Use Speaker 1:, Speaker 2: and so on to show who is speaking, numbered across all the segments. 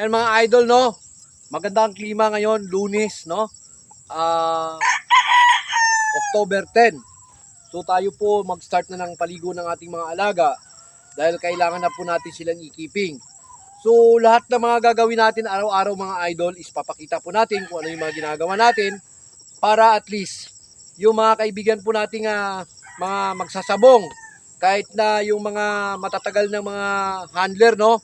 Speaker 1: Ayan mga idol, no? Maganda ang klima ngayon, lunes, no? Ah, October 10. So tayo po mag-start na ng paligo ng ating mga alaga dahil kailangan na po natin silang i-keeping. So lahat ng mga gagawin natin araw-araw mga idol is papakita po natin kung ano yung mga ginagawa natin para at least yung mga kaibigan po nating ah, mga magsasabong kahit na yung mga matatagal ng mga handler no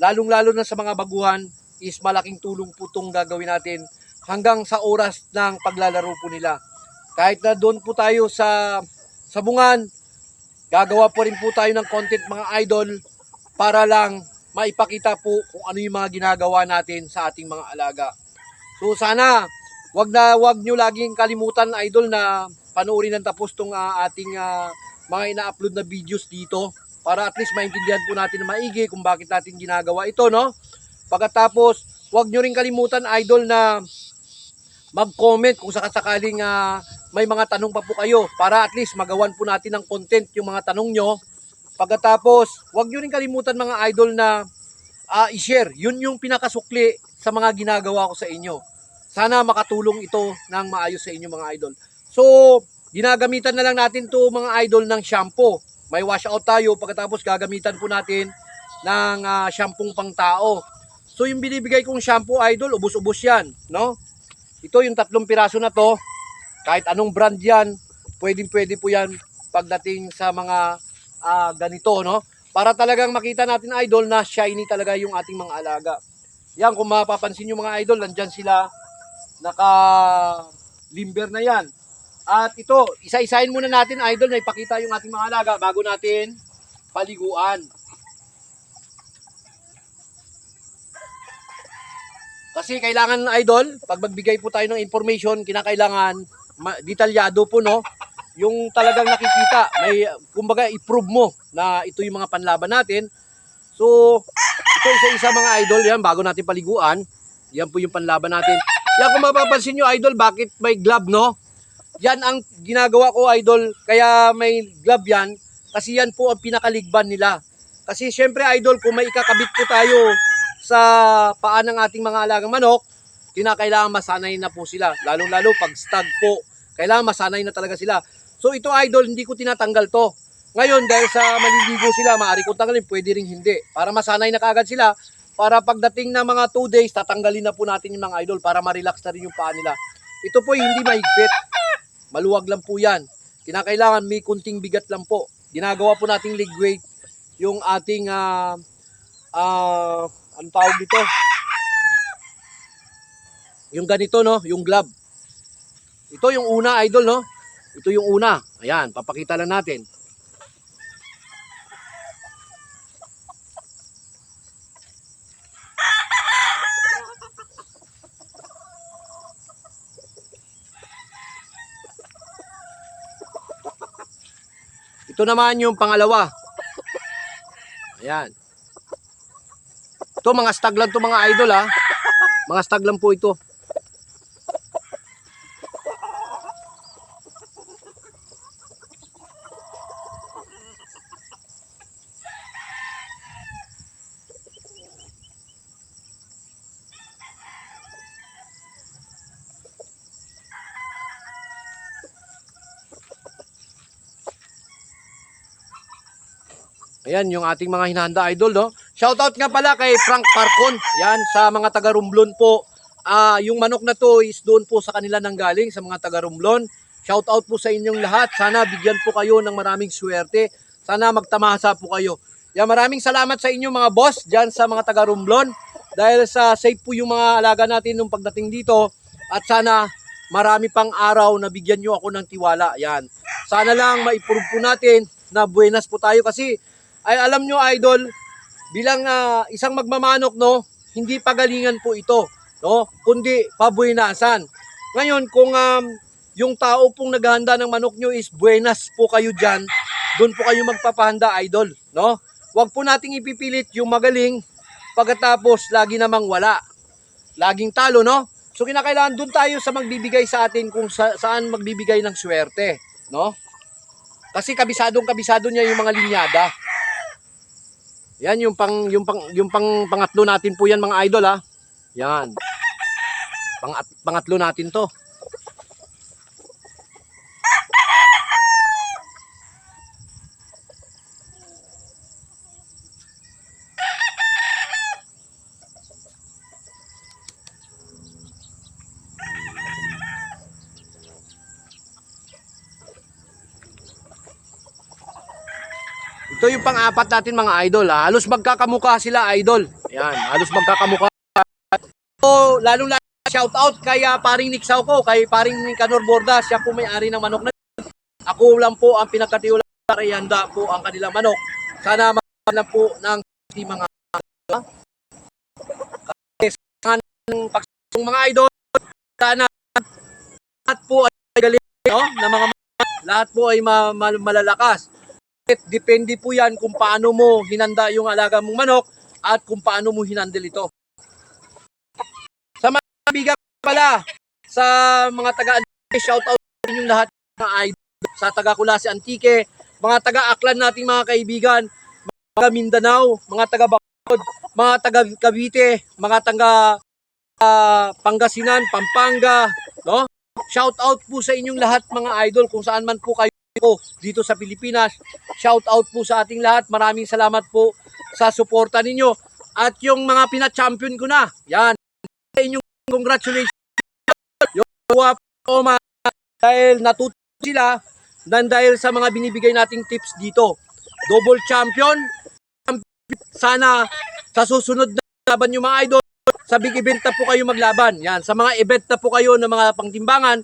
Speaker 1: lalong-lalo na sa mga baguhan is malaking tulong po itong gagawin natin hanggang sa oras ng paglalaro po nila. Kahit na doon po tayo sa sabungan, gagawa po rin po tayo ng content mga idol para lang maipakita po kung ano yung mga ginagawa natin sa ating mga alaga. So sana wag na wag nyo laging kalimutan idol na panoorin ng tapos tong ah, ating ah, mga ina-upload na videos dito para at least maintindihan po natin na maigi kung bakit natin ginagawa ito, no? Pagkatapos, wag nyo rin kalimutan, idol, na mag-comment kung sakasakaling ah, may mga tanong pa po kayo para at least magawan po natin ng content yung mga tanong nyo. Pagkatapos, wag nyo rin kalimutan mga idol na ah, i-share. Yun yung pinakasukli sa mga ginagawa ko sa inyo. Sana makatulong ito ng maayos sa inyo mga idol. So, ginagamitan na lang natin to mga idol ng shampoo. May wash out tayo pagkatapos gagamitan po natin ng ah, shampoo pang tao. So yung binibigay kong shampoo idol, ubos-ubos yan, no? Ito yung tatlong piraso na to, kahit anong brand yan, pwedeng pwede po yan pagdating sa mga ah, ganito, no? Para talagang makita natin idol na shiny talaga yung ating mga alaga. Yan, kung mapapansin nyo mga idol, nandyan sila, naka limber na yan. At ito, isa-isahin muna natin idol na ipakita yung ating mga alaga bago natin paliguan. Kasi kailangan idol, pag magbigay po tayo ng information, kinakailangan detalyado po no. Yung talagang nakikita, may kumbaga i-prove mo na ito yung mga panlaban natin. So, ito isa-isa mga idol yan bago natin paliguan. Yan po yung panlaban natin. Yan kung mapapansin nyo idol, bakit may glove no? Yan ang ginagawa ko idol, kaya may glove yan kasi yan po ang pinakaligban nila. Kasi syempre idol, kung may ikakabit po tayo sa paa ng ating mga alagang manok, kinakailangan masanay na po sila. Lalo-lalo pag stag po, kailangan masanay na talaga sila. So ito idol, hindi ko tinatanggal to. Ngayon, dahil sa maliligo sila, maaari kong tanggalin, pwede rin hindi. Para masanay na kagad sila, para pagdating ng mga 2 days, tatanggalin na po natin yung mga idol para ma-relax na rin yung paa nila. Ito po hindi mahigpit. Maluwag lang po yan. Kinakailangan may kunting bigat lang po. Ginagawa po nating leg weight yung ating ah ah ano tawag dito? Yung ganito no, yung glove. Ito yung una idol no. Ito yung una. Ayan, papakita lang natin. Ito naman yung pangalawa. Ayan. Ito mga stag lang to mga idol ha. Mga stag lang po ito. Ayan, yung ating mga hinahanda idol, no? Shoutout nga pala kay Frank Parcon. Yan, sa mga taga Romblon po. Ah, yung manok na to is doon po sa kanila nang galing, sa mga taga Romblon. Shoutout po sa inyong lahat. Sana bigyan po kayo ng maraming swerte. Sana magtamasa po kayo. Yan, maraming salamat sa inyo mga boss dyan sa mga taga Romblon. Dahil sa safe po yung mga alaga natin nung pagdating dito. At sana marami pang araw na bigyan nyo ako ng tiwala. Yan. Sana lang maiprove po natin na buenas po tayo kasi ay alam nyo idol, bilang ah, isang magmamanok no, hindi pagalingan po ito, no, kundi pabuenasan. Ngayon kung um, yung tao pong naghahanda ng manok nyo is buenas po kayo diyan, doon po kayo magpapahanda idol, no? Huwag po nating ipipilit yung magaling pagkatapos lagi namang wala. Laging talo, no? So kinakailangan doon tayo sa magbibigay sa atin kung sa, saan magbibigay ng swerte, no? Kasi kabisadong kabisado niya yung mga linyada. Yan yung pang yung pang yung pang pangatlo natin po yan mga idol ha. Yan. Pang pangatlo natin to. Ito yung pang-apat natin mga idol. Ha? Halos magkakamukha sila idol. Yan, halos magkakamukha. So, lalong lalo shout out kay ah, paring Nick ko, kay paring Kanor Borda, siya po may-ari ng manok na. Ako lang po ang pinagkatiwala kay handa po ang kanilang manok. Sana lang po ng mga kasi sa pagsong mga idol sana lahat po ay galing no? na mga lahat po ay ma- malalakas. Depende po yan kung paano mo hinanda yung alaga mong manok at kung paano mo hinandle ito. Sa mga kaibigan pala, sa mga taga shout out yung lahat mga idol, sa taga Kulasi Antique, mga taga Aklan nating mga kaibigan, mga Mindanao, mga taga Bacolod, mga taga Cavite, mga taga ah, Pangasinan, Pampanga, no? Shout out po sa inyong lahat mga idol kung saan man po kayo dito sa Pilipinas. Shout out po sa ating lahat. Maraming salamat po sa suporta ninyo. At yung mga pina-champion ko na, yan. Sa inyong congratulations. Yung Oma, dahil natuto sila dan dahil sa mga binibigay nating tips dito. Double champion. Sana sa susunod na laban yung mga idol, sa big event na po kayo maglaban. Yan, sa mga event na po kayo ng mga pangtimbangan,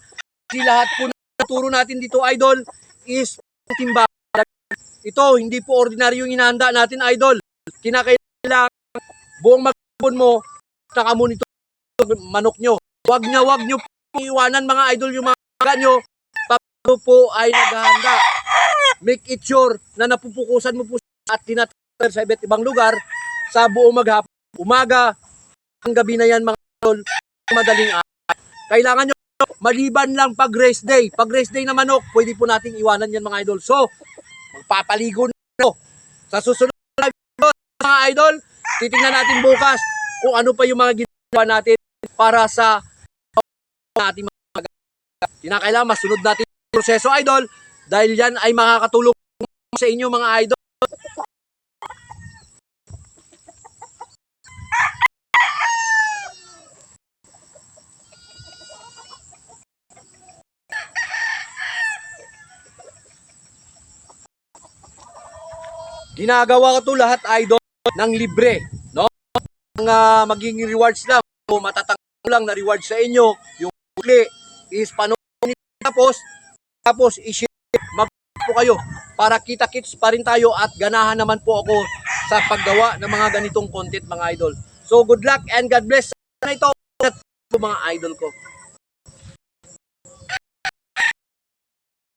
Speaker 1: si lahat po na turo natin dito idol is timbangan. Ito, hindi po ordinaryong inahanda natin idol. Kinakailangan buong magbon mo, nakamonitor manok nyo. Wag nyo, wag nyo po iwanan mga idol yung mga alaga nyo. Paano po ay naghahanda. Make it sure na napupukusan mo po at tinatransfer sa iba't ibang lugar sa buong maghapon. Umaga, ang gabi na yan mga idol, madaling araw. Kailangan nyo, maliban lang pag race day. Pag race day na manok, pwede po nating iwanan yan mga idol. So, magpapaligo na. Sa susunod na video, mga idol, titingnan natin bukas kung ano pa yung mga ginawa natin para sa ating mga kinakailangan masunod natin proseso idol dahil yan ay makakatulong sa inyo mga idol. Ginagawa ko to lahat idol ng libre, no? Ang ah, magiging rewards lang, o matatang lang na reward sa inyo, yung uli is panoorin tapos tapos i-share mag po kayo para kita-kits pa rin tayo at ganahan naman po ako sa paggawa ng mga ganitong content mga idol. So good luck and God bless. Sana ito mga idol ko.